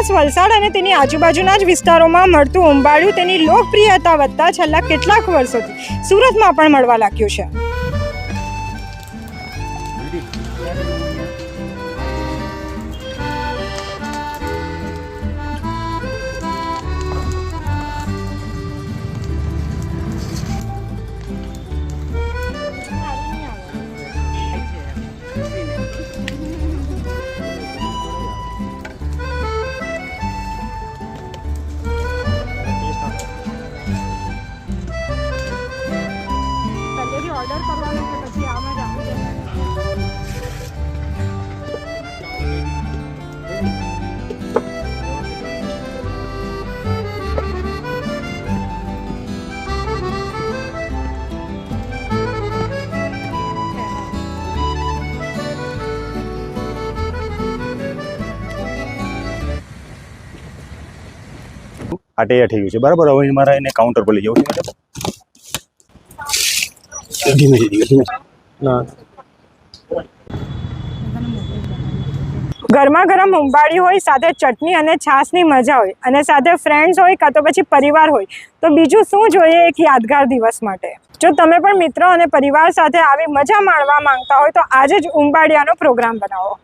ખાસ વલસાડ અને તેની આજુબાજુના જ વિસ્તારોમાં મળતું ઉંબાડિયું તેની લોકપ્રિયતા વધતા છેલ્લા કેટલાક વર્ષોથી સુરતમાં પણ મળવા લાગ્યું છે. કરવાનો કે દેવાનો થઈ ગયું છે. બરાબર? હવે મારે એને કાઉન્ટર પર લઈ જવું છે? ધીમે ધીમે ના ગરમા ગરમ ઉંબાડિયું હોય, સાથે ચટણી અને છાશની મજા હોય, અને સાથે ફ્રેન્ડ્સ હોય કાં તો પછી પરિવાર હોય, તો બીજું શું જોઈએ એક યાદગાર દિવસ માટે? જો તમે પણ મિત્રો અને પરિવાર સાથે આવી મજા માણવા માંગતા હોય તો આજે જ ઉંબાડિયાનો પ્રોગ્રામ બનાવો.